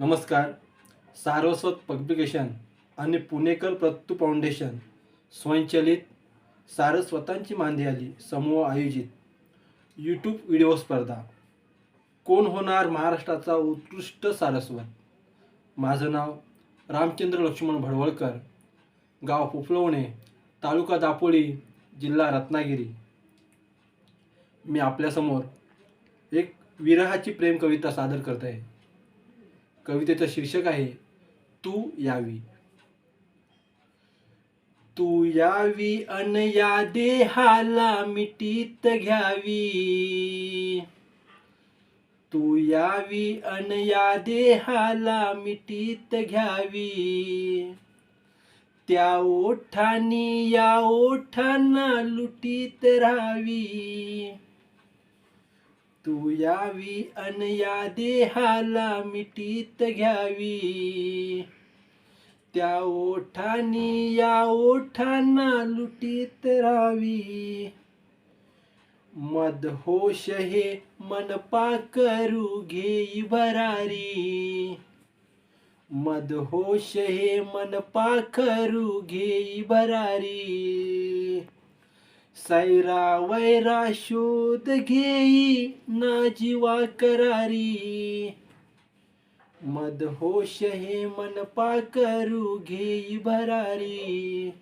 नमस्कार. सारस्वत पब्लिकेशन आणि पुणेकर प्रत्यू फाउंडेशन स्वयंचलित सारस्वतांची मांदी आली समूह आयोजित. यूट्यूब व्हिडिओ स्पर्धा. कोण होणार महाराष्ट्राचा उत्कृष्ट सारस्वत? माझं नाव रामचंद्र लक्ष्मण भडवळकर. गाव पोफलवणे तालुका दापोळी जिल्हा रत्नागिरी. मी आपल्यासमोर एक विरहाची प्रेम कविता सादर करत आहे. कवितेचं शीर्षक आहे तू यावी. तू यावी अन या देहाला मिटीत घ्यावी. तू यावी अन या देहाला मिटीत घ्यावी. त्या ओठानी या ओठांना लुटीत राहावी. तू यावी अन या देहाला मिटीत घ्यावी. त्या ओठानी या ओठांना लुटीत राहावी. मदहोश हे मन करू घेई भरारी मद होश हे मन करू घेई भरारी सैरा वैरा शोध घेई ना जीवा करारी. मदहोश हे मन करू घेई भरारी.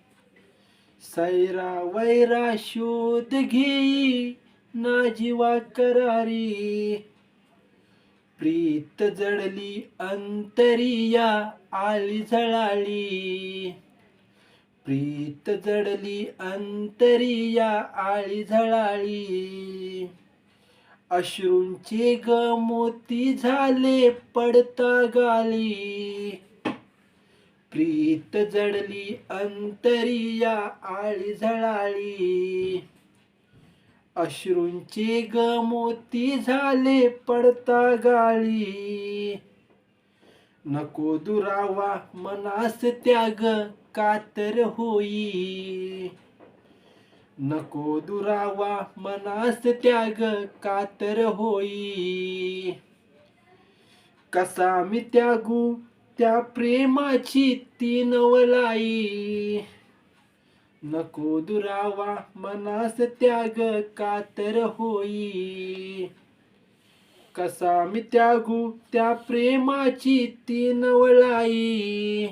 सैरा वैरा शोध घेई ना जीवा करारी. प्रीत जडली अंतरिया आली झळाळी प्रीत जडली अंतरिया आळी झळाळी. अश्रूंचे ग मोती झाले पडता गाली. प्रीत जडली अंतरिया आळी झळाळी. अश्रूंचे ग मोती झाले पडता गाळी नको दुरावा मनास त्याग कातर होई. नको दुरावा मनास त्याग कातर होई. कसा मी त्यागू त्या प्रेमाची ती नवलाई नको दुरावा मनास त्याग कातर होई. कसा मी त्यागू त्या प्रेमाची ती नवलाई.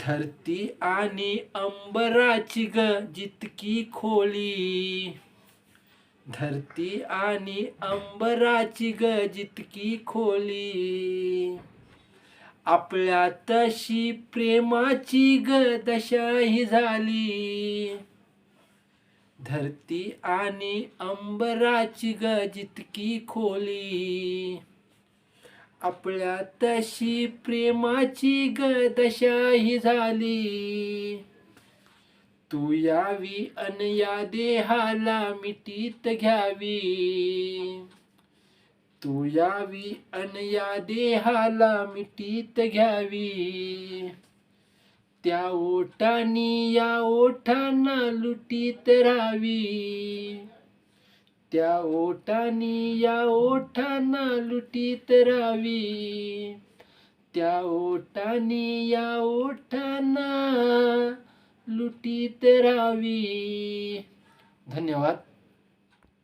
धरती आणि अंबराची ग जितकी खोली. धरती आणि अंबराची ग जितकी खोली. आपल्या तशी प्रेमाची ग दशाही झाली. धरती आणि अंबराची ग जितकी खोली. आपल्या तशी प्रेमाची ग दशाही झाली. तू यावी अन या देहाला मिटीत घ्यावी. तू यावी अन या देहाला मिटीत घ्यावी. त्या ओठानी या ओठांना लुटीत राहावी. त्या ओठानी या ओठांना लुटीत राहावी. त्या ओठानी या ओठांना लुटीत राहावी. धन्यवाद.